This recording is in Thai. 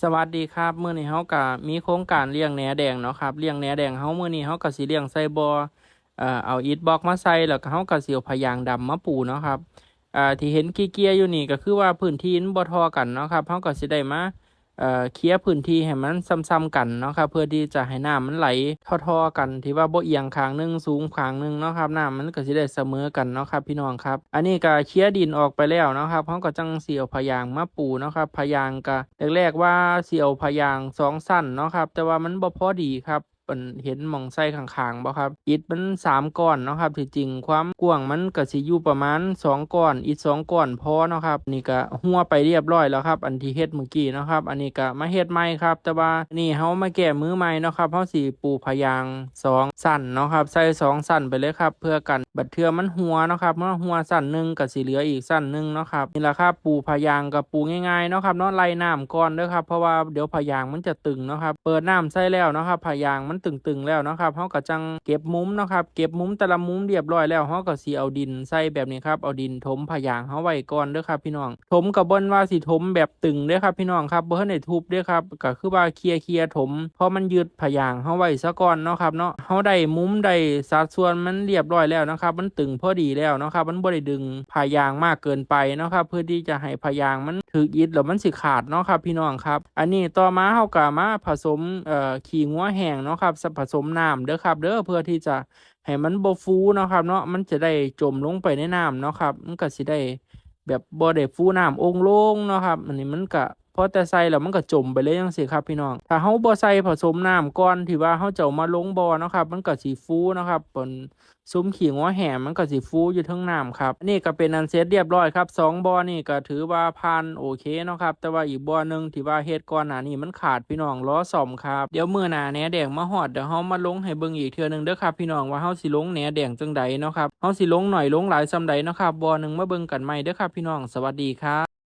สวัสดีครับเมื่อนี้เฮากะมีโครงการเลี้ยงแหนแดงเนาะครับเลี้ยงแหนแดงเฮาเมื่อนี้เฮากะสิเลี้ยงใส่บอเอ่อเอาอิฐบล็อกมาใส่แล้วก็เฮากะสิเอาพยางดำมาปูเนาะครับอ่าที่เห็นเกี้ยๆอยู่นี่ก็คือว่าพื้นที่บ่ทอกันเนาะครับเฮากะสิได้มา เคลียร์พื้นที่ให้มันซ้ำๆกันเนาะครับเพื่อที่จะให้น้ำมันไหลท่อๆกันที่ว่าบ่เอียงข้างหนึงสูงข้างหนึงเนาะครับน้ำมันก็สิได้เสมอกันเนาะครับพี่น้องครับ อันนี้ก็เคลียร์ดินออกไปแล้วเนาะครับเฮาก็จังเสี่ยวพยางมาปูเนาะครับพยางก็แรกๆว่าเสี่ยวพยางสองสั้นเนาะครับแต่ว่ามันบ่พอดีครับ เป็นเห็นมองไส้ข้างๆบ่ครับอิฐมันสามก้อนเนาะครับที่จริงความกว้างมันก็สิอยู่ประมาณสองก้อนอิฐสองก้อนพอเนาะครับนี่ก็หัวไปเรียบร้อยแล้วครับอันที่เฮ็ดเมื่อกี้เนาะครับอันนี้ก็มาเฮ็ดใหม่ครับแต่ว่านี่เฮามาแก้มือใหม่เนาะครับเฮาสิปูพยางสองสั้นเนาะครับใส่สองสั้นไปเลยครับเพื่อกัน บัดเทือมันหัวเนาะครับเมื่อหัวสั้นหนึ่งก็สิเหลืออีกสั้นหนึ่งเนาะครับนี่ล่ะครับปูพยางก็ปูง่ายๆเนาะครับเนาะไล่น้ำก่อนเด้อครับเพราะว่าเดี๋ยวพยางมันจะตึงเนาะครับเปิดน้ำใส่แล้วเนาะครับพยางมันตึงๆแล้วเนาะครับเฮาก็จังเก็บมุมเนาะครับเก็บมุมแต่ละมุมเรียบร้อยแล้วเฮาก็สิเอาดินใส่แบบนี้ครับเอาดินถมพยางเฮาไว้ก่อนเด้อครับพี่น้องถมก็บ่นว่าสิถมแบบตึงเด้อครับพี่น้องครับบ่ทันทุบเด้อครับก็คือว่าเคลียร์ๆถมเพราะมันยึดพยางเฮาไว้ซะก่อนเนาะครับเนาะเฮาได้มุมได้สัดส่วนมันเรียบร้อยแล้วนะครับมันตึงพอดีแล้วนะครับมันบ่ได้ดึงพายางมากเกินไปนะครับเพื่อที่จะให้พายางมันถึกอิดแล้วมันสิขาดเนาะครับพี่น้องครับ อันนี้ต่อมาเฮาก็มาผสมเอ่อขี้งัวแห้งเนาะครับผสมน้ำเด้อครับเด้อเพื่อที่จะให้มันบ่ฟูเนาะครับเนาะมันจะได้จมลงไปในน้ำเนาะครับมันก็สิได้แบบบ่ได้ฟูน้ำองลงเนาะครับอันนี้มันก็ พอแต่ใส่แล้วมันก็จมไปเลยจังซี่ครับพี่น้อง ถ้าเฮาบ่ใส่ผสมน้ำก่อนที่ว่าเฮาจะมาลงบ่อนะครับ มันก็สิฟูนะครับเปิ้นซุ้มขี้งัวแหมมันก็สิฟูอยู่เทิงน้ำครับ นี่ก็เป็นอันเสร็จเรียบร้อยครับสองบ่อนี่ก็ถือว่าผ่านโอเคนะครับ แต่ว่าอีกบ่อหนึงที่ว่าเฮ็ดก่อนหน้านี้มันขาดพี่น้องล้อซ่อมครับ เดี๋ยวมื้อหน้าแหนแดงมาฮอดเดี๋ยวเฮามาลงให้เบิ่งอีกเทื่อนึงเด้อครับพี่น้องว่าเฮาสิลงแหนแดงจังใดเนาะครับเฮาสิลงหน่อยลงหลายซำใดเนาะครับบ่อหนึงมาเบิ่งกันใหม่เด้อครับพี่น้องสวัสดีครับ